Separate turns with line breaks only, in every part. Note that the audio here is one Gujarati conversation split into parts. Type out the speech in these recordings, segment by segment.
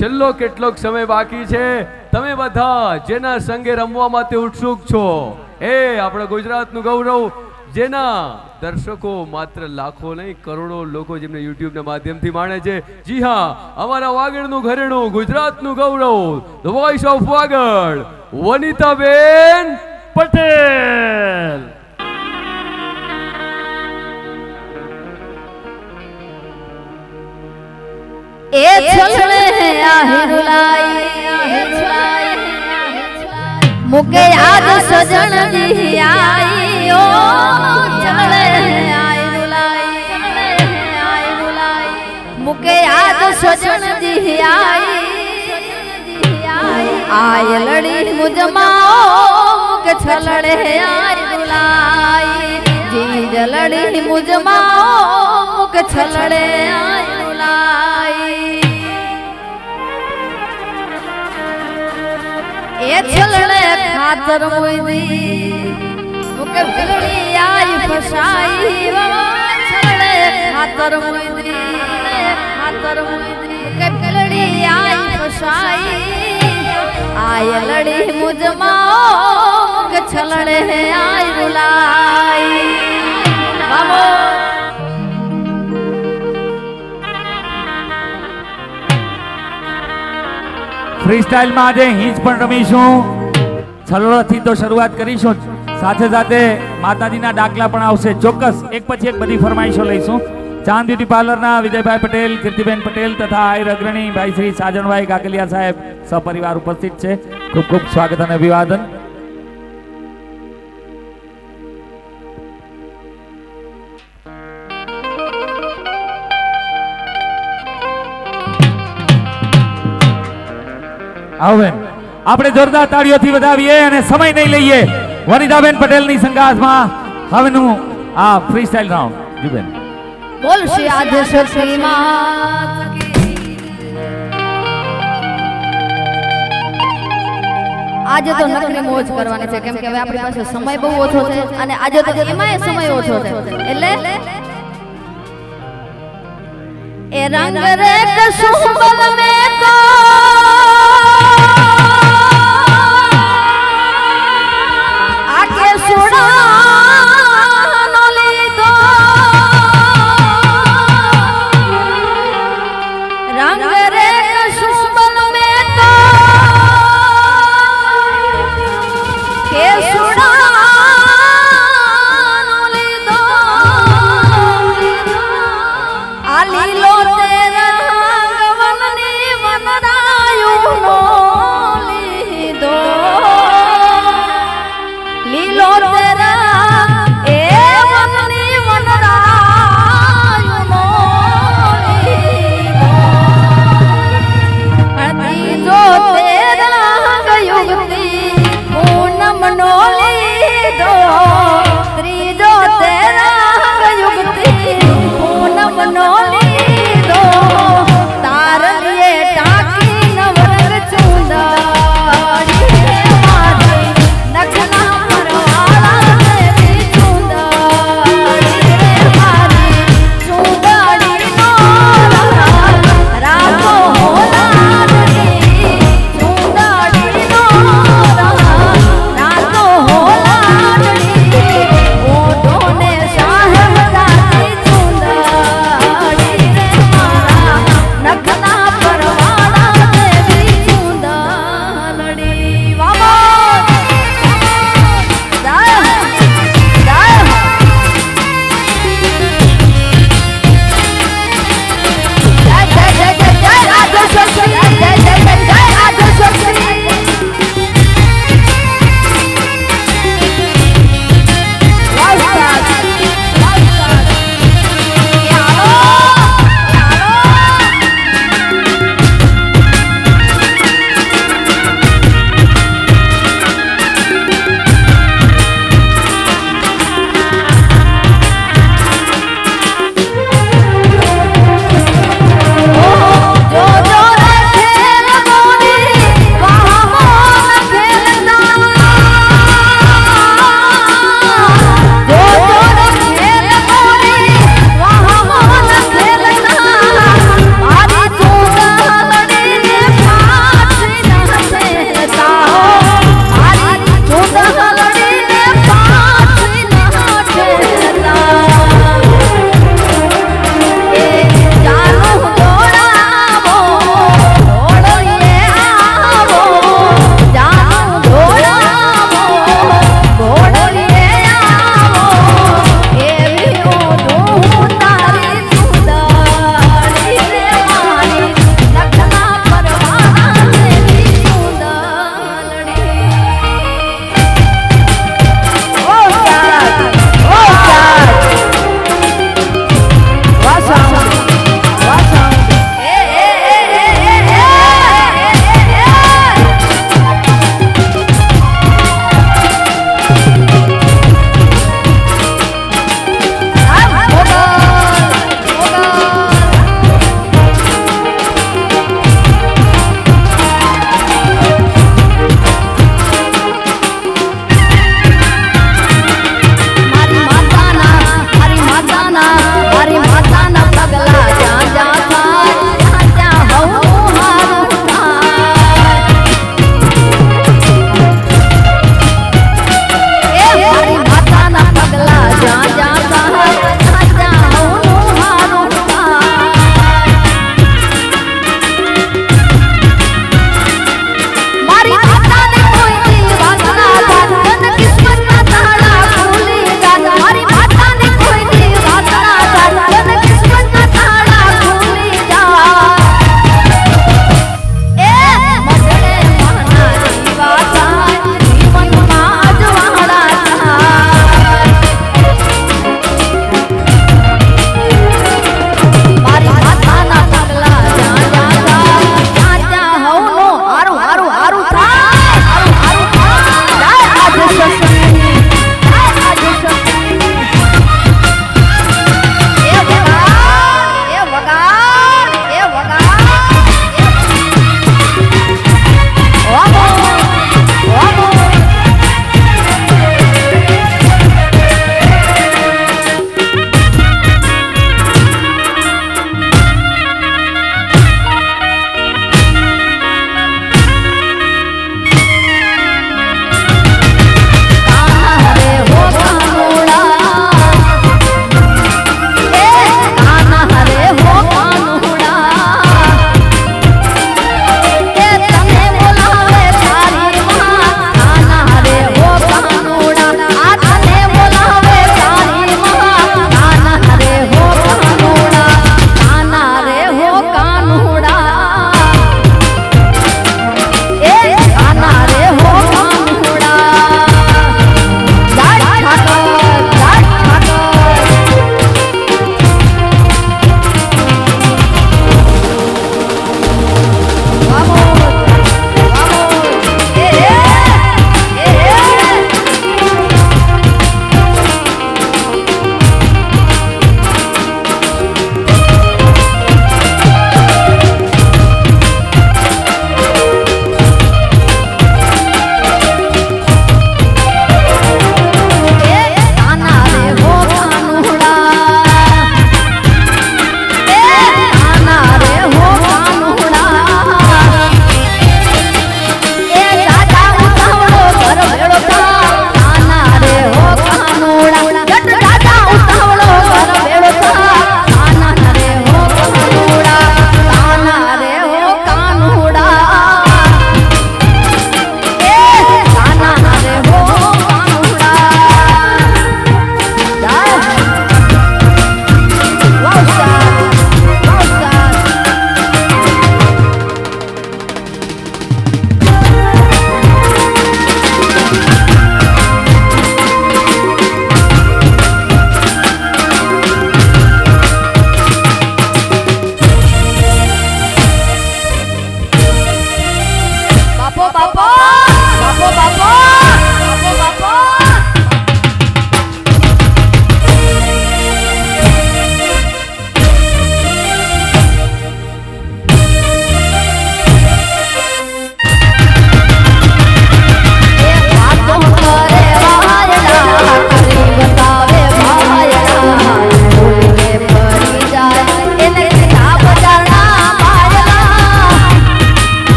છેલ્લો કેટલોક સમય બાકી છે. તમે બધા જેના સંગે રમવા માટે ઉત્સુક છો, એ આપણા ગુજરાતનું ગૌરવ. જેના દર્શકો માત્ર લાખો નહીં, કરોડો લોકો જેમને યુટ્યુબના માધ્યમથી માણે છે. જી હા, અમારા વાગડનું ઘરેણું ગુજરાતનું ગૌરવ. The voice of Vagad Vanitaben Patel.
એ છલણે આહિરુલાઈ મુકે યાદ સજણ દી આઈ ઓ છલણે આહિરુલાઈ મુકે યાદ સજણ દી આઈ આય લડી મુજમાં મુકે છલડે આહિરુલાઈ જીજ લડી મુજમાં મુકે છલડે આહિરુલાઈ એ છલડે ખાતર મોઈદી મુકે ભીડી આઈ ફસાઈ વો. છલડે ખાતર મોઈદી ખાતર મોઈદી મુકે ભીડી આઈ ફસાઈ. આય લડી મુજમાં મુકે છલડે આઈ રૂલાઈ. બાબો
ફ્રી સ્ટાઇલમાં આજે હિંચ પણ રમીશું. છલોથી તો શરૂઆત કરીશું. સાથે સાથે માતાજીના દાખલા પણ આવશે. ચોક્કસ એક પછી એક બધી ફરમાઈશો લઈશું. ચાંદ બ્યુટી પાર્લરના વિજયભાઈ પટેલ, કીર્તિબેન પટેલ તથા આયુર અગ્રણી ભાઈ શ્રી સાજણભાઈ કાકલિયા સાહેબ સપરિવાર ઉપસ્થિત છે. ખૂબ ખૂબ સ્વાગત અને અભિવાદન. આવો બેન આપણે જોરદાર તાળીઓથી વધાવીએ અને સમય નહીં લઈએ. વનિતાબેન પટેલની સંગાથમાં હવેનું આ ફ્રી સ્ટાઇલ રાઉન્ડ જી બેન
બોલ શ્રી આદ્ય શક્તિ આજે તો નકરી મોજ કરવાની છે કેમ કે હવે આપણી પાસે સમય બહુ ઓછો છે અને આજે તો એમાંય સમય ઓછો છે. એટલે એ રંગ રે કસુંબલ મે તો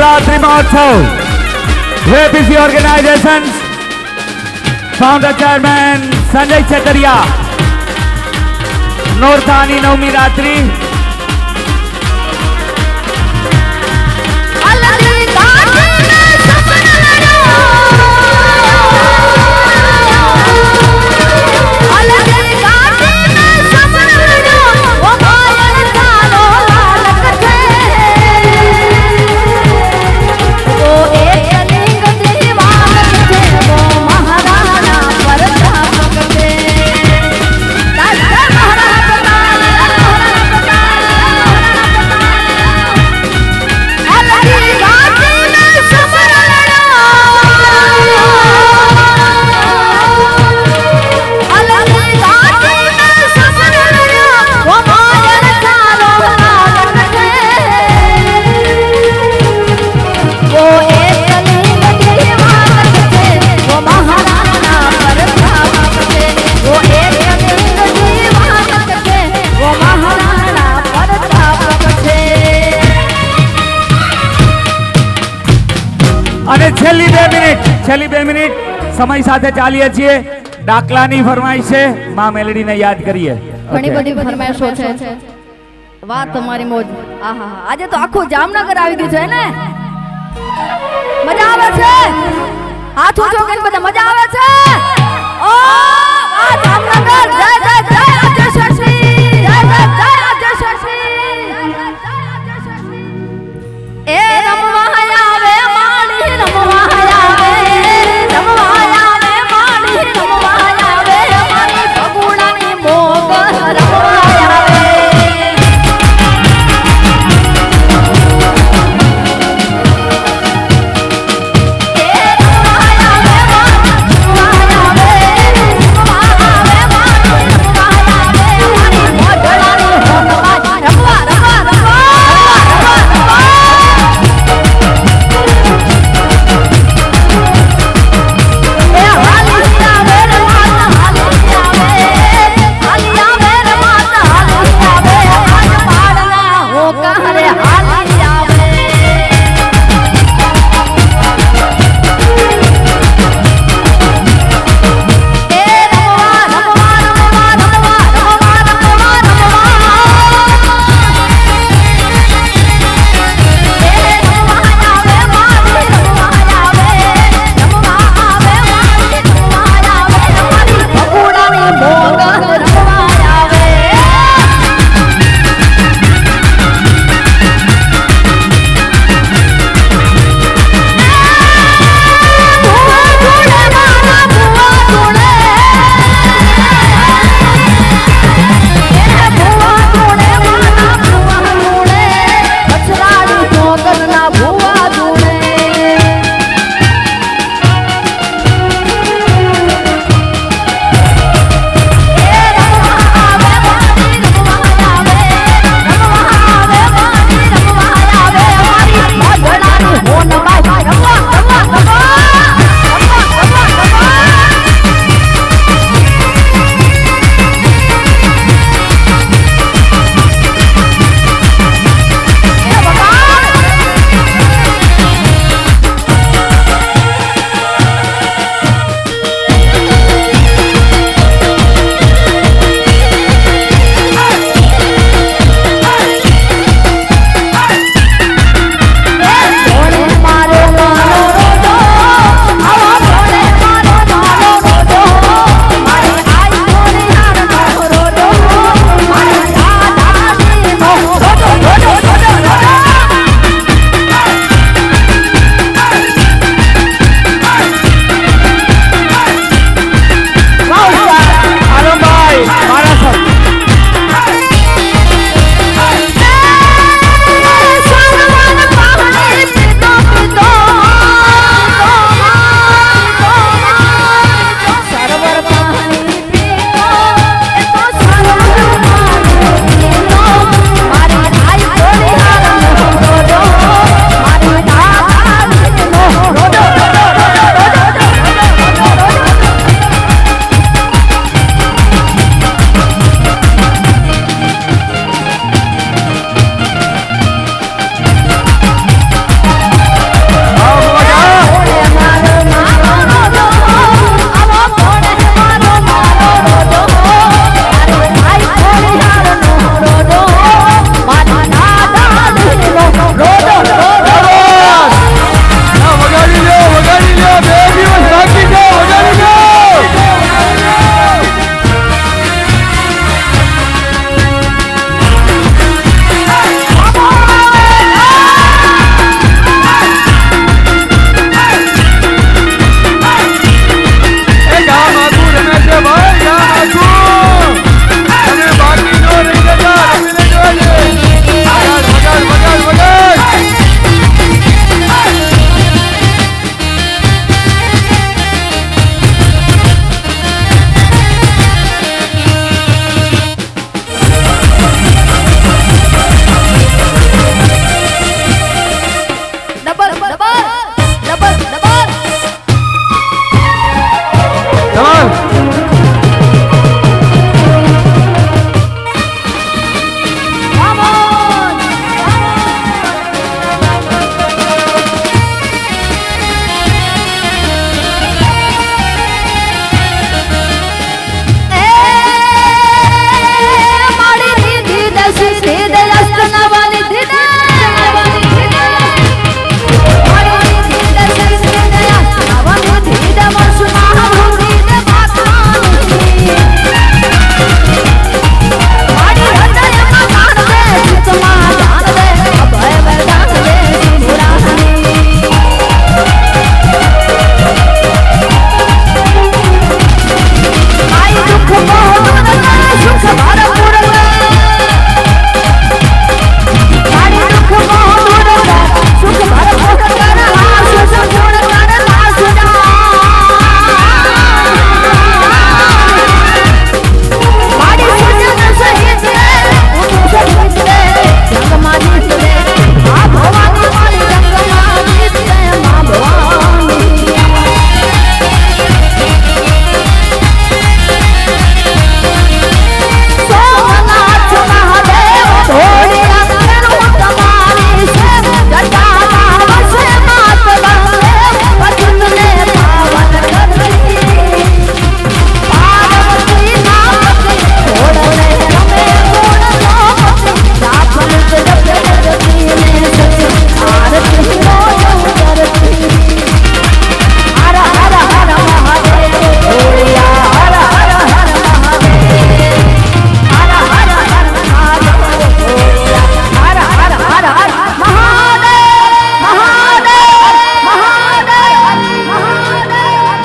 નવરાત્રિ મહોત્સવ VPC organization. Founder chairman Sanjay Chhetariya. નોરતાની નવમી રાત્રિ. છેલ્લી બે મિનિટ સમય સાથે ચાલીએ છીએ. ડાકલાની ફરમાઈશ છે. માં મેલડીને યાદ કરીએ.
ઘણી બધી ફરમાઈશો છે. વાત તમારી મોજ. આહા આજે તો આખું જામનગર આવી ગયું છે ને? મજા આવે છે? હાથ ઊંચો કરીને બધા મજા આવે છે? ઓ આ જામનગર જય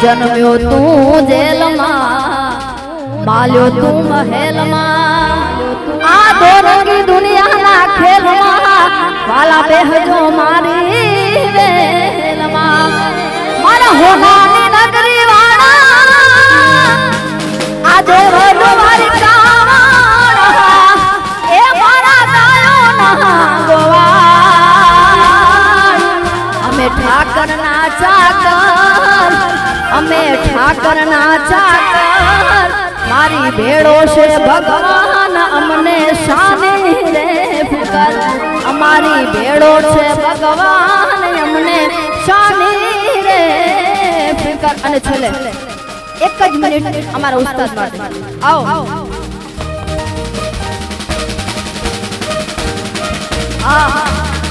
જન્મ્યો તું જેલમાં, માલ્યો તું મહેલમાં. આ દોરંગી દુનિયાના ખેલમાં, વાલા બેહજો મારી મારા હોનાની નગરી વાળા, આ રોડ અમે ઠાકરના ચાકર, મારી ભેળો છે ભગવાન, અમને શાને રે ફિકર અમારી ભેળો છે ભગવાન, અમને શાને રે ફિકર અને છેલ્લે, એક જ મિનિટ અમારા ઉસ્તાદ માટે. આવો. હા.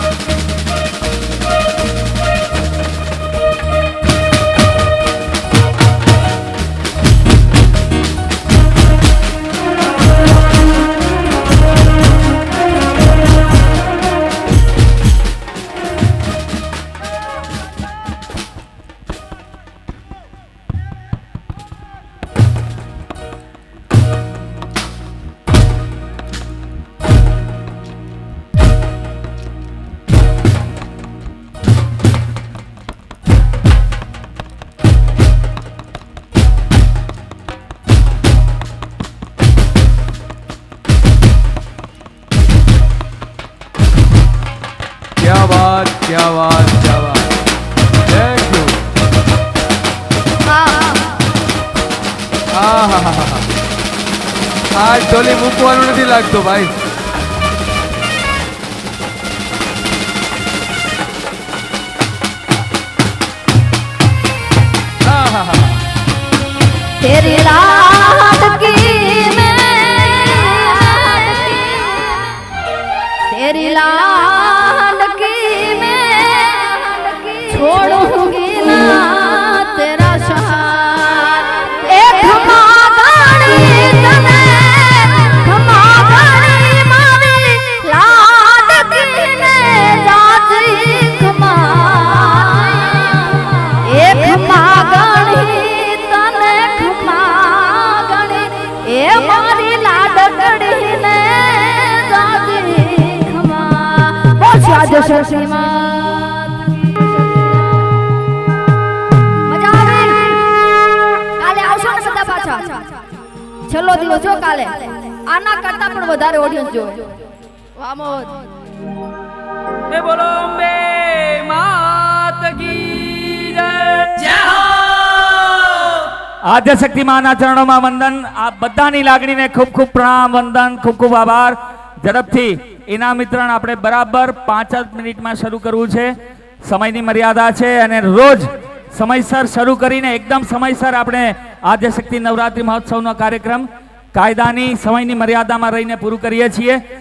વાત बात વાત बात। थैंक થેન્ક યુ
હા
હા હા આ ટોલી મૂકવાનું નથી લાગતું ભાઈ
ખમા બોલ મજા આવે? કાલે આવશો ને બધા પાછા? છેલ્લો દિવસ જો કાલે. આના કરતા પણ વધારે ઓડિયન્સ જો વામોદ.
એ બોલો અંબે માત કી જય.
આદ્ય શક્તિ માના ચરણોમાં વંદન. આ બધાની લાગણીને ખૂબ ખૂબ પ્રણામ વંદન ખૂબ ખૂબ આભાર. ઝડપથી ઇનામ વિતરણ આપણે બરાબર પાંચ જ મિનિટમાં શરૂ કરવું છે. સમયની મર્યાદા છે અને રોજ સમયસર શરૂ કરીને એકદમ સમયસર આપણે આદ્યશક્તિ નવરાત્રિ મહોત્સવનો કાર્યક્રમ કાયદાની સમયની મર્યાદામાં રહીને પૂરું કરીએ છીએ.